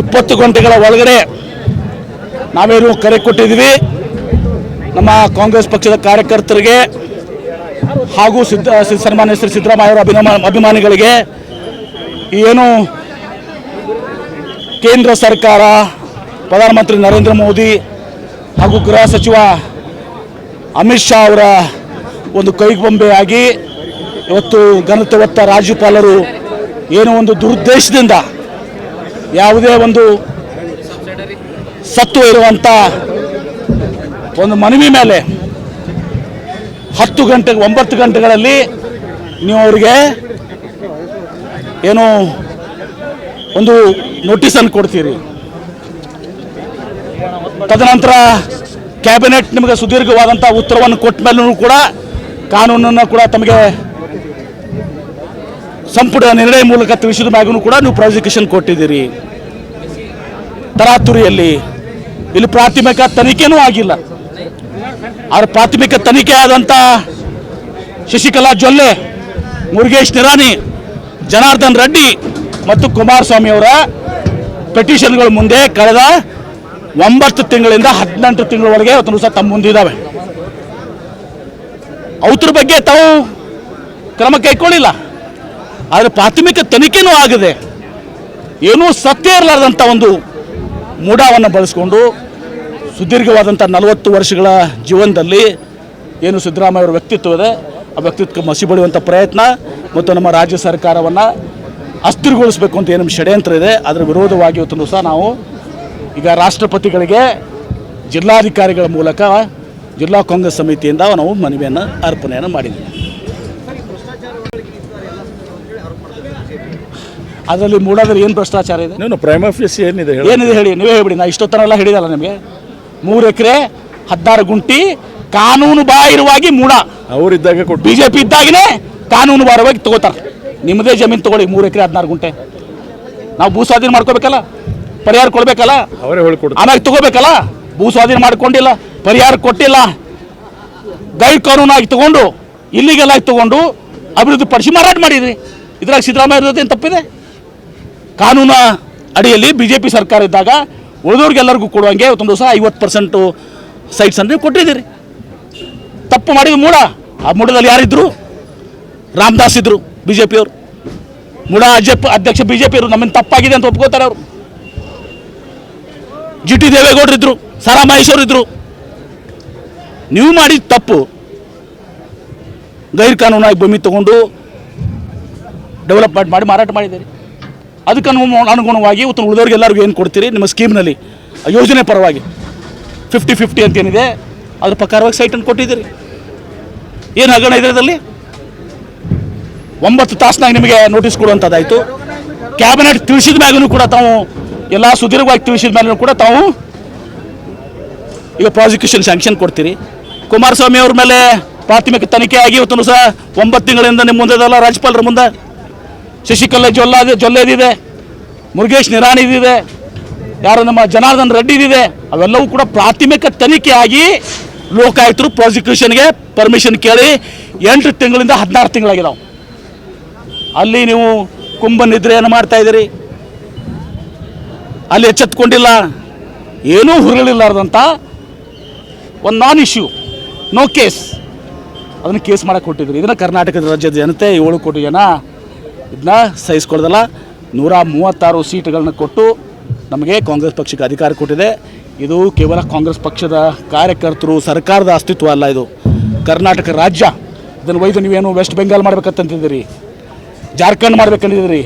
ಇಪ್ಪತ್ತು ಗಂಟೆಗಳ ಒಳಗಡೆ ನಾವೇನು ಕರೆ ಕೊಟ್ಟಿದ್ದೀವಿ. ನಮ್ಮ ಕಾಂಗ್ರೆಸ್ ಪಕ್ಷದ ಕಾರ್ಯಕರ್ತರಿಗೆ ಹಾಗೂ ಸಿದ್ದ ಸಿ- ಸನ್ಮಾನ್ಯ ಶ್ರೀ ಸಿದ್ದರಾಮಯ್ಯ ಅವರ ಅಭಿನಮ ಅಭಿಮಾನಿಗಳಿಗೆ ಏನು ಕೇಂದ್ರ ಸರ್ಕಾರ, ಪ್ರಧಾನಮಂತ್ರಿ ನರೇಂದ್ರ ಮೋದಿ ಹಾಗೂ ಗೃಹ ಸಚಿವ ಅಮಿತ್ ಶಾ ಅವರ ಒಂದು ಕೈಗೊಂಬೆಯಾಗಿ ಇವತ್ತು ಘನತೆ ಹೊತ್ತ ರಾಜ್ಯಪಾಲರು ಏನೋ ಒಂದು ದುರುದ್ದೇಶದಿಂದ ಯಾವುದೇ ಒಂದು ಸತ್ವ ಇರುವಂಥ ಒಂದು ಮನವಿ ಮೇಲೆ ಹತ್ತು ಗಂಟೆ ಒಂಬತ್ತು ಗಂಟೆಗಳಲ್ಲಿ ನೀವು ಅವರಿಗೆ ಏನು ಒಂದು ನೋಟಿಸನ್ನು ಕೊಡ್ತೀರಿ. ತದನಂತರ ಕ್ಯಾಬಿನೆಟ್ ನಿಮಗೆ ಸುದೀರ್ಘವಾದಂಥ ಉತ್ತರವನ್ನು ಕೊಟ್ಟ ಮೇಲೂ ಕೂಡ ಕಾನೂನನ್ನು ಕೂಡ ತಮಗೆ ಸಂಪುಟ ನಿರ್ಣಯ ಮೂಲಕ ತಿಳಿಸಿದ ಮ್ಯಾಗೂ ಕೂಡ ನೀವು ಪ್ರಾಸಿಕ್ಯೂಷನ್ ಕೊಟ್ಟಿದ್ದೀರಿ. ತರಾತುರಿಯಲ್ಲಿ ಇಲ್ಲಿ ಪ್ರಾಥಮಿಕ ತನಿಖೆನೂ ಆಗಿಲ್ಲ. ಅವರ ಪ್ರಾಥಮಿಕ ತನಿಖೆ ಆದಂಥ ಶಶಿಕಲಾ ಜೊಲ್ಲೆ, ಮುರುಗೇಶ್ ನಿರಾಣಿ, ಜನಾರ್ದನ್ ರೆಡ್ಡಿ ಮತ್ತು ಕುಮಾರಸ್ವಾಮಿ ಅವರ ಪೆಟಿಷನ್ಗಳ ಮುಂದೆ ಕಳೆದ ಒಂಬತ್ತು ತಿಂಗಳಿಂದ ಹದಿನೆಂಟು ತಿಂಗಳವರೆಗೆ ಅವತ್ತು ಸಹ ತಮ್ಮ ಮುಂದಿದ್ದಾವೆ ಅವ್ರ ಬಗ್ಗೆ ತಾವು ಕ್ರಮ ಕೈಗೊಳ್ಳಿಲ್ಲ ಆದರೆ ಪ್ರಾಥಮಿಕ ತನಿಖೆನೂ ಆಗಿದೆ. ಏನೂ ಸತ್ಯ ಇರಲಾರ್ದಂಥ ಒಂದು ಮೂಢವನ್ನು ಬಳಸ್ಕೊಂಡು ಸುದೀರ್ಘವಾದಂಥ ನಲವತ್ತು ವರ್ಷಗಳ ಜೀವನದಲ್ಲಿ ಏನು ಸಿದ್ದರಾಮಯ್ಯ ಅವರ ವ್ಯಕ್ತಿತ್ವ ಇದೆ, ಆ ವ್ಯಕ್ತಿತ್ವಕ್ಕೆ ಮಸಿ ಬಳಿಯುವಂಥ ಪ್ರಯತ್ನ ಮತ್ತು ನಮ್ಮ ರಾಜ್ಯ ಸರ್ಕಾರವನ್ನು ಅಸ್ಥಿರಗೊಳಿಸಬೇಕು ಅಂತ ಏನು ಷಡ್ಯಂತ್ರ ಇದೆ. ಅದರ ವಿರೋಧವಾಗಿ ಇವತ್ತು ಸಹ ನಾವು ಈಗ ರಾಷ್ಟ್ರಪತಿಗಳಿಗೆ ಜಿಲ್ಲಾಧಿಕಾರಿಗಳ ಮೂಲಕ ಜಿಲ್ಲಾ ಕಾಂಗ್ರೆಸ್ ಸಮಿತಿಯಿಂದ ನಾವು ಮನವಿಯನ್ನು, ಅರ್ಪಣೆಯನ್ನು ಮಾಡಿದ್ದೀವಿ. ಅದರಲ್ಲಿ ಮೂಡಾದ್ರೆ ಏನು ಭ್ರಷ್ಟಾಚಾರ ಇದೆ? ನೀವು ಪ್ರೈಮ್ ಆಫೀಸ್ ಏನಿದೆ ಹೇಳಿ. ಏನಿದೆ ಹೇಳಿ ನೀವೇ ಹೇಳ್ಬಿಡಿ ನಾ ಇಷ್ಟೊತ್ತನೆಲ್ಲ ಹೇಳಿದಲ್ಲ ನಿಮಗೆ. ಮೂರು ಎಕರೆ ಹದಿನಾರು ಗುಂಟಿ ಕಾನೂನು ಬಾಹಿರವಾಗಿ ಮೂಡ. ಅವರಿದ್ದಾಗ ಕೊಟ್ಟು. ಬಿ ಜೆ ಪಿ ಇದ್ದಾಗನೇ ಕಾನೂನು ಬಾಹಿರವಾಗಿ ತಗೋತಾರೆ. ನಿಮ್ಮದೇ ಜಮೀನು ತಗೊಳ್ಳಿ ಮೂರು ಎಕರೆ ಹದಿನಾರು ಗುಂಟೆ. ನಾವು ಭೂ ಸ್ವಾಧೀನ ಮಾಡ್ಕೋಬೇಕಲ್ಲ? ಪರಿಹಾರ ಕೊಡಬೇಕಲ್ಲ? ಅವರೇ ಹೇಳ್ಕೊಡ್ತಾರೆ. ಆಮೇಲೆ ತಗೋಬೇಕಲ್ಲ? ಭೂ ಸ್ವಾಧೀನ ಮಾಡ್ಕೊಂಡಿಲ್ಲ ಪರಿಹಾರ ಕೊಟ್ಟಿಲ್ಲ. ಗೈಡ್ ಕಾನೂನಾಗಿ ತಗೊಂಡು ಇಲ್ಲಿಗೆಲ್ಲ ತಗೊಂಡು ಅಭಿವೃದ್ಧಿ ಪಡಿಸಿ ಮಾರಾಟ ಮಾಡಿದ್ರಿ. ಇದ್ರಾಗ ಸಿದ್ದರಾಮಯ್ಯ ಇರೋದೇನು ಏನು ತಪ್ಪಿದೆ? ಕಾನೂನ ಅಡಿಯಲ್ಲಿ ಬಿ ಜೆ ಪಿ ಸರ್ಕಾರ ಇದ್ದಾಗ ಉಳಿದವ್ರಿಗೆಲ್ಲರಿಗೂ ಕೊಡುವಂಗೆ ಒಂದು ದಿವಸ ಐವತ್ತು ಪರ್ಸೆಂಟು ಸೈಟ್ಸ್ ಅಂದರೆ ಕೊಟ್ಟಿದ್ದೀರಿ. ತಪ್ಪು ಮಾಡಿದ ಮೂಡ. ಆ ಮೂಡದಲ್ಲಿ ಯಾರಿದ್ದರು ರಾಮದಾಸ್ ಇದ್ದರು ಬಿ ಜೆ ಪಿಯವರು ಮೂಡ ಅಧ್ಯಕ್ಷ ಅಧ್ಯಕ್ಷ ಬಿ ಜೆ ಪಿಯವರು ನಮ್ಮನ್ನು ತಪ್ಪಾಗಿದೆ ಅಂತ ಒಪ್ಕೋತಾರೆ ಅವರು. ಜಿ ಟಿ ದೇವೇಗೌಡರು ಇದ್ರು, ಸಾರಾ ಮಹೇಶ್ವರ್ ಇದ್ರು. ನೀವು ಮಾಡಿದ ತಪ್ಪು ಗೈರ್ ಕಾನೂನಾಗಿ ಭೂಮಿ ತಗೊಂಡು ಡೆವಲಪ್ಮೆಂಟ್ ಮಾಡಿ ಮಾರಾಟ ಮಾಡಿದ್ದೀರಿ. ಅದಕ್ಕೆ ಅನು ಅನುಗುಣವಾಗಿ ಇವತ್ತು ಉಳಿದವ್ರಿಗೆ ಎಲ್ಲರಿಗೂ ಏನು ಕೊಡ್ತೀರಿ? ನಿಮ್ಮ ಸ್ಕೀಮ್ನಲ್ಲಿ. ಯೋಜನೆ ಪರವಾಗಿ. ಫಿಫ್ಟಿ ಫಿಫ್ಟಿ ಅಂತ ಏನಿದೆ, ಅದ್ರ ಪ್ರಕಾರವಾಗಿ ಸೈಟನ್ನು ಕೊಟ್ಟಿದ್ದೀರಿ. ಏನು ಹಗರಣ ಇದೆ ಅದರಲ್ಲಿ? ಒಂಬತ್ತು ತಾಸಿನಾಗ ನಿಮಗೆ ನೋಟಿಸ್ ಕೊಡುವಂಥದ್ದಾಯಿತು ಕ್ಯಾಬಿನೆಟ್ ತಿಳಿಸಿದ ಮ್ಯಾಗೂ ಕೂಡ ತಾವು, ಎಲ್ಲ ಸುದೀರ್ಘವಾಗಿ ತಿಳಿಸಿದ ಮ್ಯಾಲೂ ಕೂಡ ತಾವು ಈಗ ಪ್ರಾಸಿಕ್ಯೂಷನ್ ಸ್ಯಾಂಕ್ಷನ್ ಕೊಡ್ತೀರಿ. ಕುಮಾರಸ್ವಾಮಿ ಅವ್ರ ಮೇಲೆ ಪ್ರಾಥಮಿಕ ತನಿಖೆ ಆಗಿ ಇವತ್ತು ಸಹ ಒಂಬತ್ತು ತಿಂಗಳಿಂದ ನಿಮ್ಮ ಮುಂದೆ ರಾಜ್ಯಪಾಲರ ಮುಂದೆ. ಶಶಿಕಲಾ ಜೊಲ್ಲಾದ ಜೊಲ್ಲೆದಿದೆ, ಮುರುಗೇಶ್ ನಿರಾಣಿದಿದೆ, ಯಾರು ನಮ್ಮ ಜನಾರ್ದನ್ ರೆಡ್ಡಿದಿದೆ, ಅವೆಲ್ಲವೂ ಕೂಡ ಪ್ರಾಥಮಿಕ ತನಿಖೆ ಆಗಿ ಲೋಕಾಯುಕ್ತರು ಪ್ರಾಸಿಕ್ಯೂಷನ್ಗೆ ಪರ್ಮಿಷನ್ ಕೇಳಿ ಎಂಟು ತಿಂಗಳಿಂದ ಹದಿನಾರು ತಿಂಗಳಾಗಿದಾವ್. ಅಲ್ಲಿ ನೀವು ಕುಂಭ ನಿದ್ರೆಯನ್ನು ಮಾಡ್ತಾ ಇದ್ದೀರಿ. ಅಲ್ಲಿ ಎಚ್ಚೆತ್ಕೊಂಡಿಲ್ಲ. ಏನೂ ಹುರುಳಿಲ್ಲಾರ್ದಂಥ ಒಂದು ನಾನ್ ಇಶ್ಯೂ ನೋ ಕೇಸ್ ಅದನ್ನು ಕೇಸ್ ಮಾಡಕ್ಕೆ ಕೊಟ್ಟಿದ್ರು. ಇದನ್ನು ಕರ್ನಾಟಕದ ರಾಜ್ಯದ ಜನತೆ ಏಳು ಕೋಟಿ ಜನ ಇದನ್ನ ಸಹಿಸ್ಕೊಳ್ದಲ್ಲ ನೂರ ಮೂವತ್ತಾರು ಸೀಟ್ಗಳನ್ನ ಕೊಟ್ಟು ನಮಗೆ ಕಾಂಗ್ರೆಸ್ ಪಕ್ಷಕ್ಕೆ ಅಧಿಕಾರ ಕೊಟ್ಟಿದೆ. ಇದು ಕೇವಲ ಕಾಂಗ್ರೆಸ್ ಪಕ್ಷದ ಕಾರ್ಯಕರ್ತರು ಸರ್ಕಾರದ ಅಸ್ತಿತ್ವ ಅಲ್ಲ ಇದು. ಕರ್ನಾಟಕ ರಾಜ್ಯ, ಇದನ್ನು ಒಯ್ದು ನೀವೇನು ವೆಸ್ಟ್ ಬೆಂಗಾಲ್ ಮಾಡ್ಬೇಕಂತಿದ್ದೀರಿ ಜಾರ್ಖಂಡ್ ಮಾಡ್ಬೇಕಂತಿದ್ದೀರಿ?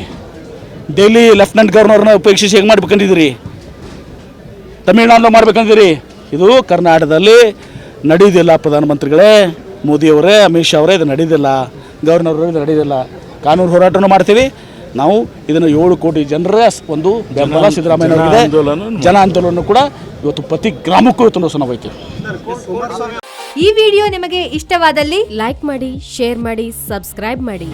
ಡೆಲ್ಲಿ ಲೆಫ್ಟಿನೆಂಟ್ ಗವರ್ನರ್ನ ಉಪೇಕ್ಷಿಸಿ ಹೇಗೆ ಮಾಡ್ಬೇಕಂತಿದ್ದೀರಿ? ತಮಿಳ್ನಾಡು ಮಾಡ್ಬೇಕಂದಿರಿ ಇದು ಕರ್ನಾಟಕದಲ್ಲಿ ನಡೆಯುವುದಿಲ್ಲ ಪ್ರಧಾನಮಂತ್ರಿಗಳೇ. ಮೋದಿಯವರೇ, ಅಮಿತ್ ಶಾ ಅವರೇ, ಇದು ನಡೆಯುವುದಿಲ್ಲ ಗವರ್ನರ್ ಇದು ನಡೀದಿಲ್ಲ. ಕಾನೂನು ಹೋರಾಟನೂ ಮಾಡ್ತೀವಿ. ನಾವು ಇದನ್ನು ಏಳು ಕೋಟಿ ಜನರ ಒಂದು ಬೆಂಬಲ ಸಿದ್ದರಾಮಯ್ಯ ಜನ ಆಂದೋಲನ ಕೂಡ ಇವತ್ತು ಪ್ರತಿ ಗ್ರಾಮಕ್ಕೂ ಇವತ್ತು ನಾವು ಹೋಗ್ತೀವಿ ಈ ವಿಡಿಯೋ ನಿಮಗೆ ಇಷ್ಟವಾದಲ್ಲಿ ಲೈಕ್ ಮಾಡಿ ಶೇರ್ ಮಾಡಿ ಸಬ್ಸ್ಕ್ರೈಬ್ ಮಾಡಿ.